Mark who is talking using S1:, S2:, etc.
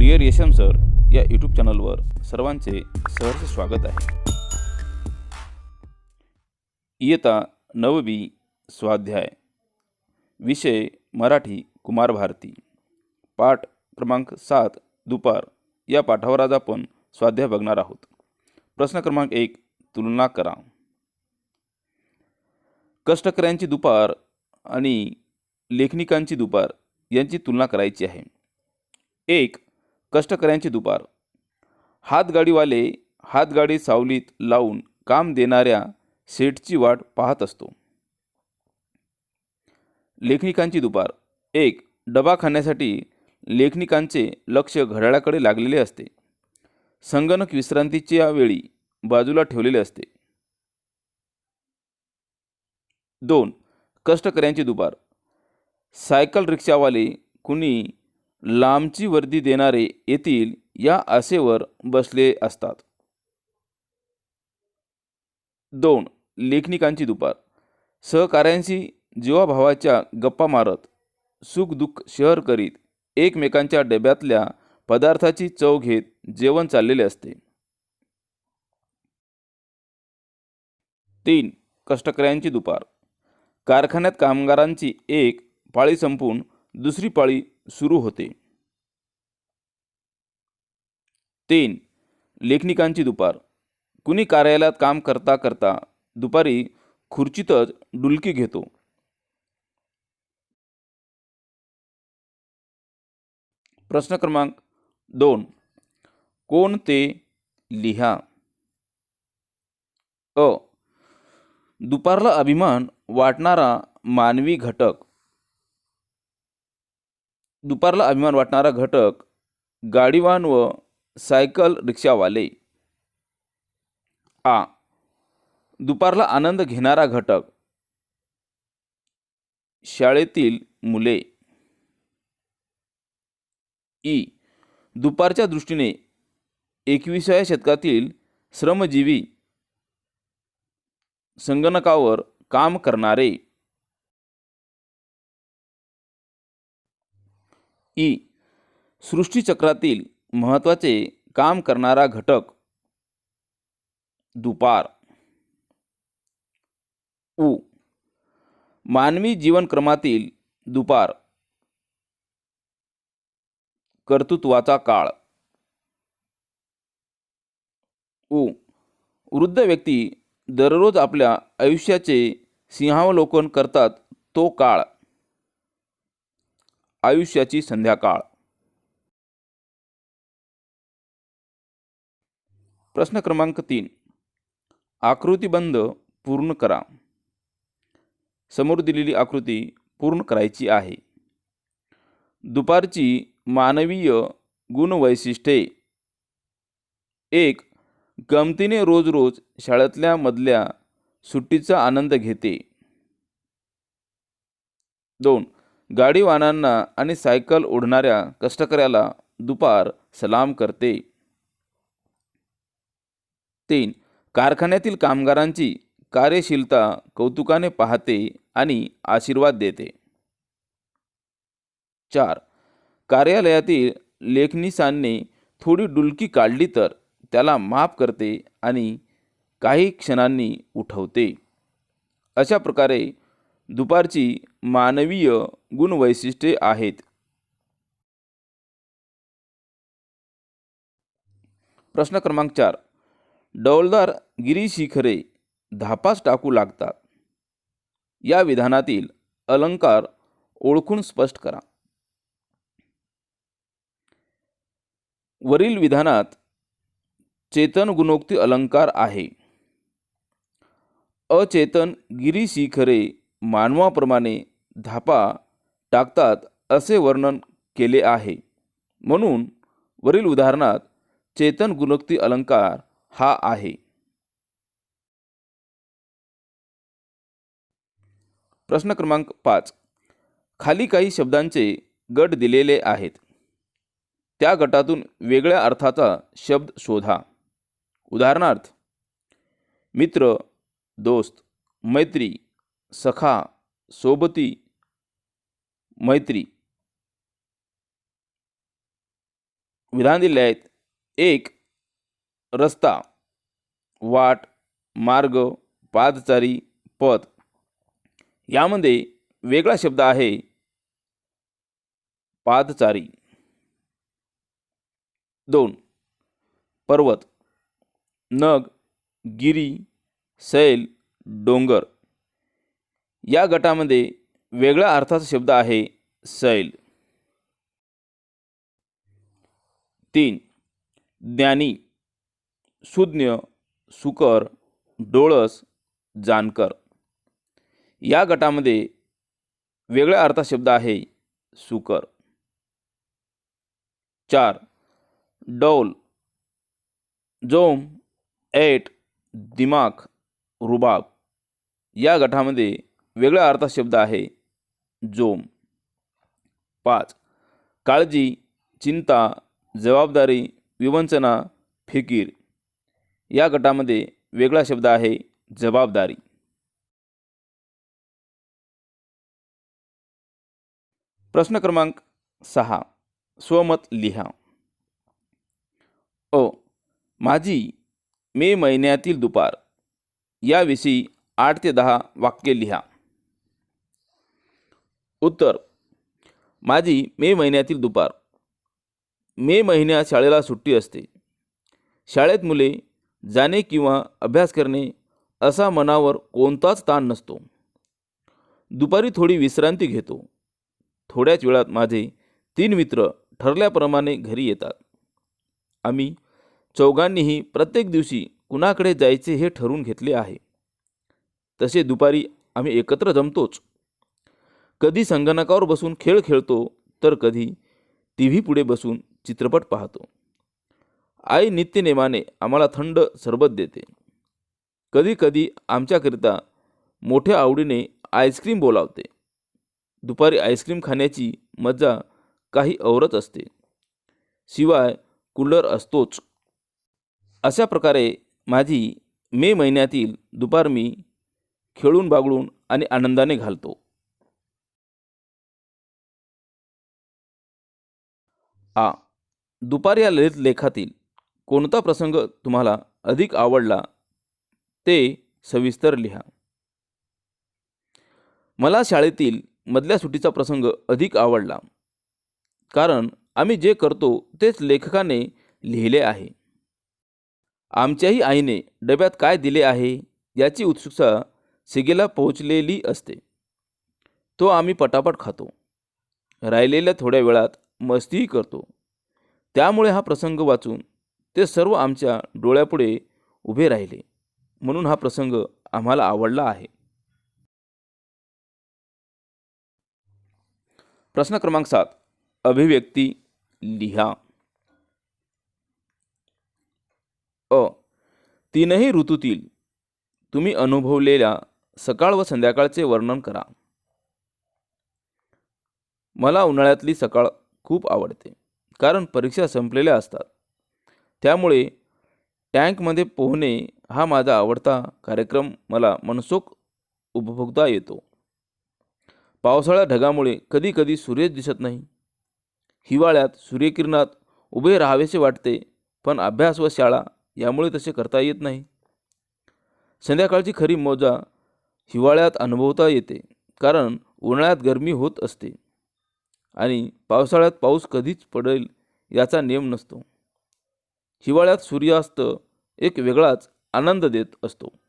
S1: Dear Yasham sir या YouTube चॅनलवर सर्वांचे सहर्ष स्वागत आहे. इयता नववी स्वाध्याय. विषय मराठी कुमार भारती. पाठ क्रमांक सात दुपार. या पाठावर आज आपण स्वाध्याय बघणार आहोत. प्रश्न क्रमांक एक तुलना करा. कष्टकऱ्यांची दुपार आणि लेखनिकांची दुपार यांची तुलना करायची आहे. एक कष्टकऱ्यांची दुपार. हातगाडीवाले हातगाडी सावलीत लावून काम देणाऱ्या सेटची वाट पाहत असतो. लेखनिकांची दुपार. एक डबा खाण्यासाठी लेखनिकांचे लक्ष घड्याळाकडे लागलेले असते. संगणक विश्रांतीच्या वेळी बाजूला ठेवलेले असते. दोन कष्टकऱ्यांची दुपार. सायकल रिक्षावाले कुणी लांबची वर्दी देणारे येतील या आशेवर बसले असतात. दोन लेखनिकांची दुपार. सहकाऱ्यांशी जीवाभावाच्या गप्पा मारत सुखदुःख शहर करीत एकमेकांच्या डब्यातल्या पदार्थाची चव घेत जेवण चाललेले असते. तीन कष्टकऱ्यांची दुपार. कारखान्यात कामगारांची एक पाळी संपून दुसरी पाळी सुरू होते. तीन लेखनिकांची दुपार. कुणी कार्यालयात काम करता करता दुपारी खुर्चीतच डुलकी घेतो. प्रश्न क्रमांक दोन कोण ते लिहा? अ दुपारला अभिमान वाटणारा मानवी घटक. दुपारला अभिमान वाटणारा घटक गाडीवान व सायकल रिक्षावाले. आ. दुपारला आनंद घेणारा घटक शाळेतील मुले. ई. दुपारच्या दृष्टीने एकविसाव्या शतकातील श्रमजीवी संगणकावर काम करणारे. ई सृष्टीचक्रातील महत्त्वाचे काम करणारा घटक दुपार. उ. मानवी जीवनक्रमातील दुपार. कर्तृत्वाचा काळ. उ. वृद्ध व्यक्ती दररोज आपल्या आयुष्याचे सिंहावलोकन करतात तो काळ. आयुष्याची संध्याकाळ. प्रश्न क्रमांक तीन. आकृतीबंध पूर्ण करा. समोर दिलेली आकृती पूर्ण करायची आहे. दुपारची मानवीय गुणवैशिष्ट्ये. एक गमतीने रोज रोज शाळेतल्या मधल्या सुट्टीचा आनंद घेते. दोन गाडीवानांना आणि सायकल ओढणाऱ्या कष्टकऱ्याला दुपार सलाम करते. तीन कारखान्यातील कामगारांची कार्यशीलता कौतुकाने पाहते आणि आशीर्वाद देते. चार कार्यालयातील लेखनिसांनी थोडी डुलकी काढली तर त्याला माफ करते आणि काही क्षणांनी उठवते. अशा प्रकारे दुपारची मानवीय गुणवैशिष्ट्ये आहेत. प्रश्न क्रमांक चार. डौलदार गिरीशिखरे धापास टाकू लागतात. या विधानातील अलंकार ओळखून स्पष्ट करा. वरील विधानात चेतन गुणोक्ती अलंकार आहे. अचेतन गिरीशिखरे मानवाप्रमाणे धापा टाकतात असे वर्णन केले आहे. म्हणून वरील उदाहरणात चेतन गुणोक्ती अलंकार हा आहे. प्रश्न क्रमांक पाच. खाली काही शब्दांचे गट दिलेले आहेत. त्या गटातून वेगळ्या अर्थाचा शब्द शोधा. उदाहरणार्थ मित्र दोस्त मैत्री सखा सोबती मैत्री. विधान दिले आहेत. एक रस्ता. वाट मार्ग पादचारी पथ. यामध्ये वेगळा शब्द आहे. पादचारी. दोन पर्वत. नग गिरी सैल डोंगर. या गटामध्ये वेगळ्या अर्थाचा शब्द आहे सैल तीन ज्ञानी सुज्ञ सुकर डोळस जानकर. या गटामध्ये वेगळ्या अर्थाचा शब्द आहे सुकर. चार डौल जोम ऐट दिमाग रुबाब. या गटामध्ये वेगळा अर्थाचा शब्द आहे जोम. पाच. काळजी चिंता जबाबदारी विवंचना फिकीर. या गटामध्ये वेगळा शब्द आहे जबाबदारी. प्रश्न क्रमांक सहा. स्वमत लिहा. अ. माझी मे महिन्यातील दुपार. याविषयी आठ ते दहा वाक्य लिहा. उत्तर. माझी मे महिन्यातील दुपार. मे महिन्यात शाळेला सुट्टी असते. शाळेत मुले जाणे किंवा अभ्यास करणे असा मनावर कोणताच ताण नसतो. दुपारी थोडी विश्रांती घेतो. थोड्याच वेळात माझे तीन मित्र ठरल्याप्रमाणे घरी येतात. आम्ही चौघांनीही प्रत्येक दिवशी कुणाकडे जायचे हे ठरवून घेतले आहे. तसे दुपारी आम्ही एकत्र जमतोच. कधी संगणकावर बसून खेळ खेळतो तर कधी टी व्ही पुढे बसून चित्रपट पाहतो. आई नित्यनेमाने आम्हाला थंड सरबत देते. कधी कधी आमच्याकरिता मोठ्या आवडीने आईस्क्रीम बोलावते. दुपारी आईस्क्रीम खाण्याची मजा काही औरच असते. शिवाय कूलर असतोच. अशा प्रकारे माझी मे महिन्यातील दुपार मी खेळून बागळून आणि आनंदाने घालतो. आ दुपार या ललित लेखातील कोणता प्रसंग तुम्हाला अधिक आवडला ते सविस्तर लिहा. मला शाळेतील मधल्या सुटीचा प्रसंग अधिक आवडला कारण आम्ही जे करतो तेच लेखकाने लिहिले आहे. आमच्याही आईने डब्यात काय दिले आहे याची उत्सुकता सिगेला पोहोचलेली असते. तो आम्ही पटापट खातो. राहिलेल्या थोड्या वेळात मस्तीही करतो. त्यामुळे हा प्रसंग वाचून ते सर्व आमच्या डोळ्यापुढे उभे राहिले. म्हणून हा प्रसंग आम्हाला आवडला आहे. प्रश्न क्रमांक सात. अभिव्यक्ती लिहा. अ. तीनही ऋतूतील तुम्ही अनुभवलेल्या सकाळ व संध्याकाळचे वर्णन करा. मला उन्हाळ्यातली सकाळ खूप आवडते. कारण परीक्षा संपलेल्या असतात. त्यामुळे टँकमध्ये पोहणे हा माझा आवडता कार्यक्रम मला मनसोख उपभोगता येतो. पावसाळ्या ढगामुळे कधी कधी सूर्यच दिसत नाही. हिवाळ्यात सूर्यकिरणात उभे राहावेसे वाटते पण अभ्यास व शाळा यामुळे तसे करता येत नाही. संध्याकाळची खरी मजा हिवाळ्यात अनुभवता येते कारण उन्हाळ्यात गरमी होत असते. आणि पावसाळ्यात पाऊस कधीच पडेल याचा नेम नसतो. हिवाळ्यात सूर्यास्त एक वेगळाच आनंद देत असतो.